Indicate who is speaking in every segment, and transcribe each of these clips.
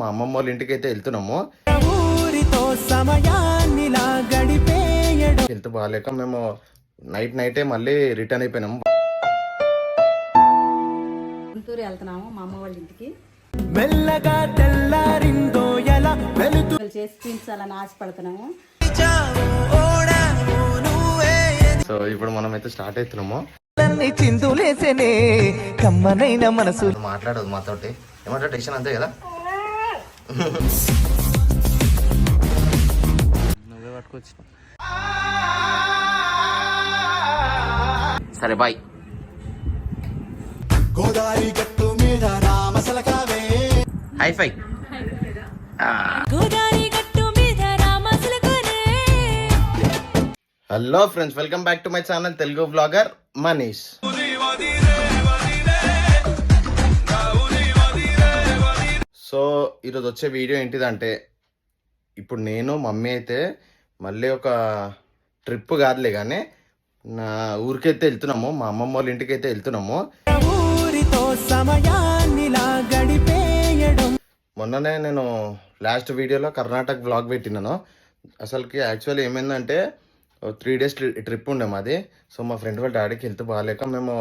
Speaker 1: మా అమ్మమ్మ వాళ్ళ ఇంటికి అయితే వెళ్తున్నాము. హెల్త్ బాగాలేక మేము నైట్ నైటే మళ్ళీ రిటర్న్ అయిపోయినాము
Speaker 2: గుంటూరు వెళ్తున్నాము మా అమ్మ వాళ్ళ ఇంటికి.
Speaker 3: మెల్లగా తెల్లారిందో ఎలా వెలుతు
Speaker 2: చేసి చూపించాలని ఆశపడుతున్నాము.
Speaker 1: సో ఇప్పుడు మనం అయితే స్టార్ట్ అవుతున్నాము.
Speaker 3: చిందులేసేనే కమ్మనైన మనసు
Speaker 1: మాట్లాడదు మాతోటి. ఏమంటే టెన్షన్ అంతే కదా? నువ్వే పట్టుకొచ్చు. సరే బాయ్.
Speaker 3: గోదావరి గట్టు మీద రామసలకావే
Speaker 1: హై ఫై
Speaker 4: గోదారి గట్టు మీద రామసులకునే
Speaker 1: hello friends welcome back to my channel Telugu blogger Manish. So ఈరోజు వచ్చే వీడియో ఏంటిదంటే ఇప్పుడు నేను మమ్మీ అయితే మళ్ళీ ఒక ట్రిప్ కాదులే కానీ నా ఊరికైతే వెళ్తున్నాము మా అమ్మమ్మ వాళ్ళ ఇంటికి అయితే వెళ్తున్నాము మొన్ననే నేను లాస్ట్ వీడియోలో కర్ణాటక బ్లాగ్ పెట్టినాను. అసలుకి యాక్చువల్లీ ఏమైందంటే త్రీ డేస్ ట్రిప్ ఉండే మాది. సో మా ఫ్రెండ్ వాళ్ళ డాడీకి హెల్త్ బాగాలేక మేము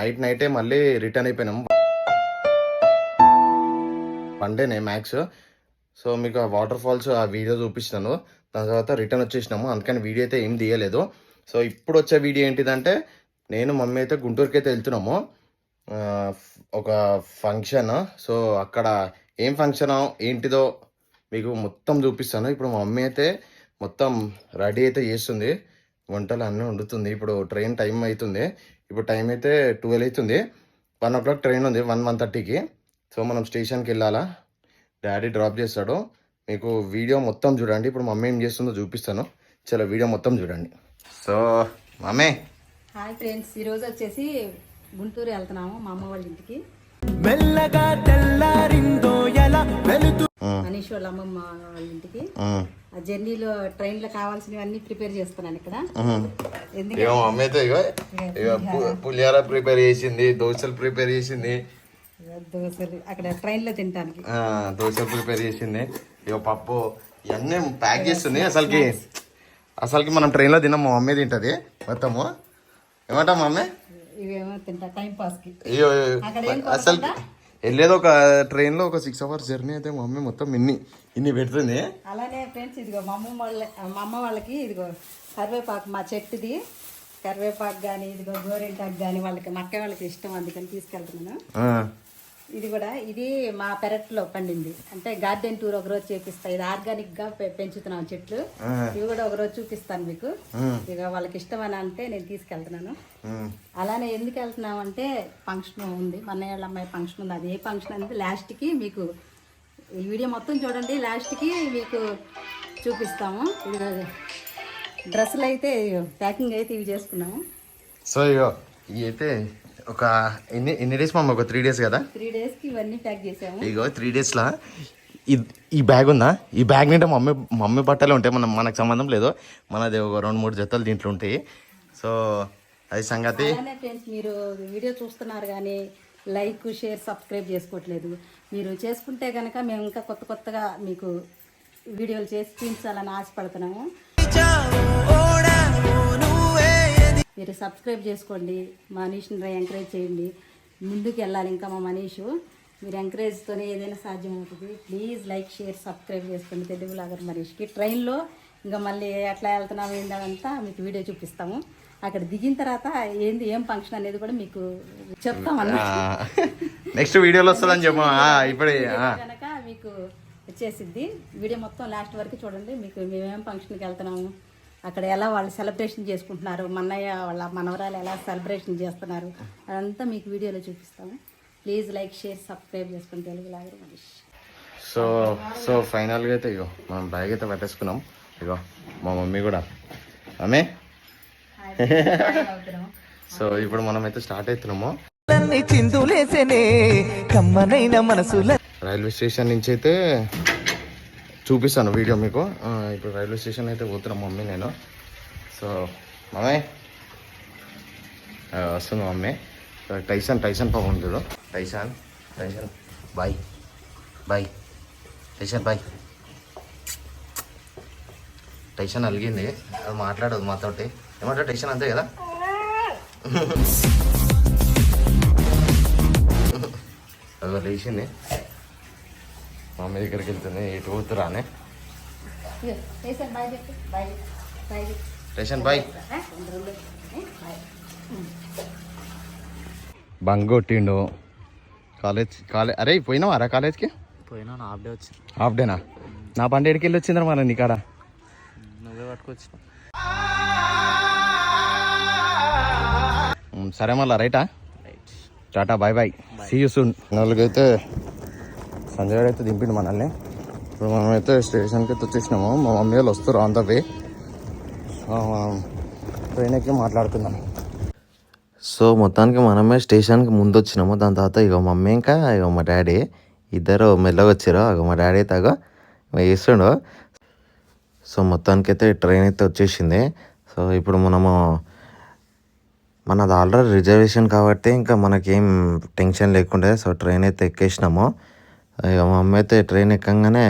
Speaker 1: నైట్ నైటే మళ్ళీ రిటర్న్ అయిపోయినాము. వన్ మ్యాక్స్ సో మీకు ఆ వాటర్ ఫాల్స్ ఆ వీడియో చూపిస్తాను దాని తర్వాత రిటర్న్ వచ్చేసినాము. అందుకని వీడియో అయితే ఏం తీయలేదు. సో ఇప్పుడు వచ్చే వీడియో ఏంటిదంటే నేను మమ్మీ అయితే గుంటూరుకి అయితే వెళ్తున్నాము ఒక ఫంక్షన్ సో అక్కడ ఏం ఫంక్షన్ ఏంటిదో మీకు మొత్తం చూపిస్తాను. ఇప్పుడు మా మమ్మీ అయితే మొత్తం రెడీ అయితే చేస్తుంది. వంటలు అన్నీ వండుతుంది. ఇప్పుడు ట్రైన్ టైం అవుతుంది. ఇప్పుడు టైం అయితే ట్వెల్వ్ అవుతుంది. వన్ ఓ క్లాక్ ట్రైన్ ఉంది వన్ వన్ థర్టీకి సో మనం స్టేషన్కి వెళ్ళాలా డాడీ డ్రాప్ చేస్తాడు. మీకు వీడియో మొత్తం చూడండి. ఇప్పుడు మమ్మీ ఏం చేస్తుందో చూపిస్తాను. చలో వీడియో మొత్తం చూడండి. So mummy
Speaker 2: hi friends. ఈరోజు వచ్చేసి గుంటూరు వెళ్తున్నాము మా అమ్మ వాళ్ళ ఇంటికి.
Speaker 3: మెల్లగా తెల్లారిందో ఎలా వెలుతు
Speaker 2: మనీష్ వాళ్ళ అమ్మమ్మ వాళ్ళ ఇంటికి. ఆ. జర్నీలో ట్రైన్లో కావాల్సినవన్నీ ప్రిపేర్ చేస్తున్నాను ఇక్కడ. ఎందుకంటే
Speaker 1: పులిహోర ప్రిపేర్ చేసింది దోశలు ప్రిపేర్ చేసింది
Speaker 2: దోశలు అక్కడ ట్రైన్లో తినడానికి
Speaker 1: ఆ, దోశలు ప్రిపేర్ చేసింది. ఇగో పప్పు ఇవన్నీ ప్యాక్ చేస్తుంది అసలుకి. అసలుకి మనం ట్రైన్లో తిన్నాం మా మమ్మీ తింటది మొత్తము. ఏమంటాం మమ్మీ? అసలు వెళ్ళేది ఒక ట్రైన్లో ఒక సిక్స్ అవర్స్ జర్నీ అయితే మా మమ్మీ మొత్తం ఇన్ని ఇన్ని పెడుతుంది.
Speaker 2: అలానే ఫ్రెండ్స్ ఇదిగో మా అమ్మ వాళ్ళ మా అమ్మ వాళ్ళకి ఇదిగో కరివేపాకు మా చెట్టుది. కరివేపాకు కానీ ఇదిగో గోరింటాకు కానీ వాళ్ళకి మక్క వాళ్ళకి ఇష్టం అందుకని తీసుకెళ్తున్నాను. ఇది కూడా ఇది మా పెరట్లో పండింది. అంటే గార్డెన్ టూర్ ఒకరోజు చేపిస్తా ఇది ఆర్గానిక్గా పెంచుతున్నాం చెట్లు. ఇవి కూడా ఒకరోజు చూపిస్తాను మీకు. ఇక వాళ్ళకి ఇష్టం అని అంటే నేను తీసుకెళ్తున్నాను. అలానే ఎందుకు వెళ్తున్నాం అంటే ఫంక్షన్ ఉంది. మా అన్నయ్య వాళ్ళ అమ్మాయి ఫంక్షన్ ఉంది. అది ఏ ఫంక్షన్ అనేది లాస్ట్కి మీకు ఈ వీడియో మొత్తం చూడండి. లాస్ట్కి మీకు చూపిస్తాము. ఇది డ్రెస్సులు అయితే ప్యాకింగ్ అయితే ఇవి చేసుకున్నాము.
Speaker 1: సో ఇగో ఇవి అయితే ఒక ఎన్ని ఎన్ని డేస్ మమ్మీ ఒక త్రీ డేస్ కదా?
Speaker 2: త్రీ డేస్కి ఇవన్నీ ప్యాక్ చేసాము.
Speaker 1: ఇగో త్రీ డేస్లో ఈ బ్యాగ్ ఉందా? ఈ బ్యాగ్ నింటే మమ్మీ మమ్మీ బట్టలు ఉంటాయి మనం మనకు సంబంధం లేదు. మనది ఒక రెండు మూడు జతలు దీంట్లో ఉంటాయి. సో అది సంగతి.
Speaker 2: ఫ్రెండ్స్ మీరు వీడియో చూస్తున్నారు కానీ లైక్ షేర్ సబ్స్క్రైబ్ చేసుకోవట్లేదు. మీరు చేసుకుంటే కనుక మేము ఇంకా కొత్త కొత్తగా మీకు వీడియోలు చేసి చూపించాలని ఆశపడుతున్నాము. మీరు సబ్స్క్రైబ్ చేసుకోండి. మా మనీష్ని ఎంకరేజ్ చేయండి. ముందుకు వెళ్ళాలి ఇంకా మా మనీషు. మీరు ఎంకరేజ్తోనే ఏదైనా సాధ్యం అవుతుంది ప్లీజ్ లైక్ షేర్ సబ్స్క్రైబ్ చేసుకోండి. తెలుగు లాగర్ మనీష్కి. ట్రైన్లో ఇంకా మళ్ళీ ఎట్లా వెళ్తున్నాం ఏంటంతా మీకు వీడియో చూపిస్తాము. అక్కడ దిగిన తర్వాత ఏంది ఏం ఫంక్షన్ అనేది కూడా మీకు చెప్తాం
Speaker 1: నెక్స్ట్ వీడియోలో వస్తుందని చెప్పు. ఇప్పుడే.
Speaker 2: కనుక మీకు వచ్చేసిద్ది. వీడియో మొత్తం లాస్ట్ వరకు చూడండి. మీకు మేమేం ఫంక్షన్కి వెళ్తున్నాము? అక్కడ ఎలా వాళ్ళు సెలబ్రేషన్ చేసుకుంటున్నారు మన్నయ్య వాళ్ళ మనవరాలు ఎలా సెలబ్రేషన్ చేస్తున్నారు అదంతా మీకు వీడియోలో చూపిస్తాము. ప్లీజ్ లైక్ షేర్ సబ్స్క్రైబ్ చేసుకుని Telugu vlogger Manish
Speaker 1: so so ఫైనల్గా అయితే ఇగో మనం బ్యాగ్ అయితే పెట్టేసుకున్నాం. ఇగో మా మమ్మీ కూడా. ఆమె? సో ఇప్పుడు మనం అయితే స్టార్ట్ అవుతున్నాము.
Speaker 3: చిందులేసేనే కమ్మనైన మనసుల
Speaker 1: రైల్వే స్టేషన్ నుంచి అయితే చూపిస్తాను వీడియో మీకు. ఇప్పుడు రైల్వే స్టేషన్ అయితే పోతున్నాం మమ్మీ నేను. So mummy. వస్తుంది మమ్మీ. టైసన్ టైసన్ పాపం చూడు. Tyson Tyson. Bye. Bye. Tyson bye. Tyson అలిగింది. అది మాట్లాడదు మాతోటి. ఏమంటారు? టైసన్ అంతే కదా? అది లేచింది. మమ్మీ దగ్గరికి వెళ్తుంది. పోతురానే
Speaker 2: బాయ్ చెప్పు. బాయ్
Speaker 1: బంగ్ కొట్టిండు. కాలేజ్ కాలేజ్ అరే పోయినావారా కాలేజ్కి?
Speaker 5: పోయినా హాఫ్ డే వచ్చి
Speaker 1: హాఫ్ డేనా? నా బండి ఎడికి వెళ్ళి వచ్చిందిరా మన నీకాడ
Speaker 5: నువ్వే పట్టుకొచ్చిన.
Speaker 1: ఉమ్, సరే మళ్ళా రైటా? Tata bye bye. See you soon నాలుగైతే Sanjay గారు అయితే దింపిండు మనల్ని. ఇప్పుడు మనమైతే స్టేషన్కి అయితే వచ్చేసినాము. మా మమ్మీ వాళ్ళు వస్తారు ఆన్ ద వే ట్రైన్ ఎక్కి మాట్లాడుకుందాం. సో మొత్తానికి మనమే స్టేషన్కి ముందు వచ్చినాము దాని తర్వాత ఇక మమ్మీ ఇంకా ఇక మా డాడీ ఇద్దరు మెల్లగా వచ్చారు. ఇక మా డాడీ తగ వేస్తుండో సో మొత్తానికి అయితే ట్రైన్ అయితే వచ్చేసింది. సో ఇప్పుడు మనము మనది ఆల్రెడీ రిజర్వేషన్ కాబట్టి ఇంకా మనకేం టెన్షన్ లేకుండా సో ట్రైన్ అయితే ఎక్కేసినాము. ఇక మా అమ్మ అయితే ట్రైన్ ఎక్కగానే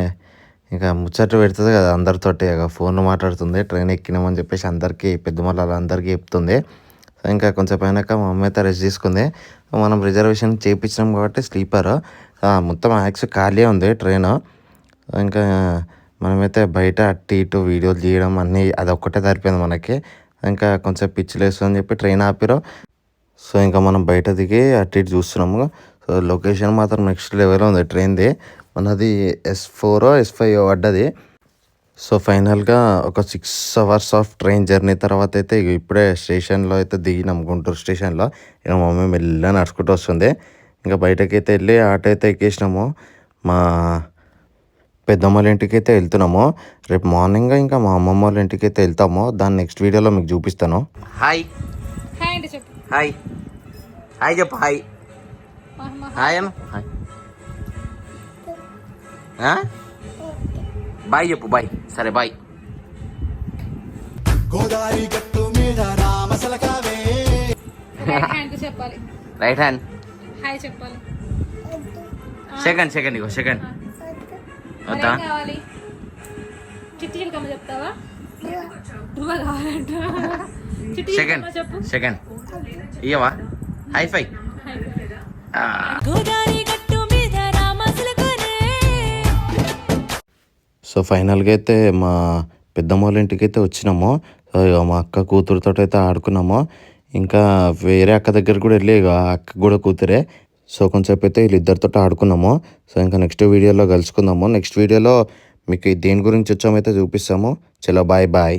Speaker 1: ఇక ముచ్చట పెడుతుంది కదా అందరితోటి. ఇక ఫోన్లో మాట్లాడుతుంది ట్రైన్ ఎక్కినామని చెప్పేసి అందరికీ పెద్ద మళ్ళీ అందరికీ చెప్తుంది. ఇంకా కొంచెం అయినాక మా అమ్మ అయితే రెస్ట్ తీసుకుంది. మనం రిజర్వేషన్ చేయించినాం కాబట్టి స్లీపర్ మొత్తం యాక్స్ ఖాళీ ఉంది ట్రైన్ ఇంకా మనమైతే బయట అటు ఇటు వీడియోలు తీయడం అన్నీ అదొక్కటే సరిపోయింది మనకి. ఇంకా కొంచెం పిచ్చి అని చెప్పి ట్రైన్ ఆపిరు సో ఇంకా మనం బయట దిగి అటు ఇటు చూస్తున్నాము. సో లొకేషన్ మాత్రం నెక్స్ట్ లెవెల్ ఉంది ట్రైన్ది. మనది ఎస్ ఫోర్ ఎస్ ఫైవ్ పడ్డది. సో ఫైనల్గా ఒక six hours of train journey తర్వాత అయితే ఇప్పుడే స్టేషన్లో అయితే దిగినాం గుంటూరు స్టేషన్లో. ఇక మమ్మీ మెల్లగా నడుచుకుంటూ వస్తుంది. ఇంకా బయటకి అయితే వెళ్ళి ఆటో అయితే ఎక్కేసినాము. మా పెద్దమ్మ వాళ్ళ ఇంటికి అయితే వెళ్తున్నాము. రేపు మార్నింగ్ ఇంకా మా అమ్మమ్మ వాళ్ళ ఇంటికి అయితే వెళ్తాము. దాన్ని నెక్స్ట్ వీడియోలో మీకు చూపిస్తాను. హాయ్
Speaker 4: హాయ్
Speaker 1: హాయ్ చెప్పు. హాయ్ హాయ్ అన్న హాయ్ బాయ్ చెప్పు బాయ్ సరే బాయ్
Speaker 3: గోదావరి గట్టు మీద రామసలకావే
Speaker 4: రైట్ హ్యాండ్ చెప్పాలి.
Speaker 1: రైట్ హ్యాండ్
Speaker 4: హాయ్ చెప్పాలి.
Speaker 1: సెకండ్ సెకండ్ ఇగో సెకండ్ వద్దా?
Speaker 4: మరేం కావాలి? చిట్టి చిలకమ్మ చెప్తావా? రువ్వ కావాలంట. చిట్టి
Speaker 1: సెకండ్
Speaker 4: చెప్పు.
Speaker 1: సెకండ్ ఇయ్యవా? హై ఫై
Speaker 4: గోదావరి గట్టు మీద రామసులకునే
Speaker 1: సో ఫైనల్గా అయితే మా పెద్దమ్మ వాళ్ళ ఇంటికి అయితే వచ్చినాము. సో మా అక్క కూతురుతో అయితే ఆడుకున్నాము. ఇంకా వేరే అక్క దగ్గర కూడా వెళ్ళి ఇక అక్క కూడా కూతురే. సో కొంచెంసేపు అయితే వీళ్ళిద్దరితో ఆడుకున్నాము. సో ఇంకా నెక్స్ట్ వీడియోలో కలుసుకుందాము. నెక్స్ట్ వీడియోలో మీకు దేని గురించి వచ్చామైతే చూపిస్తాము. చలో బాయ్ బాయ్.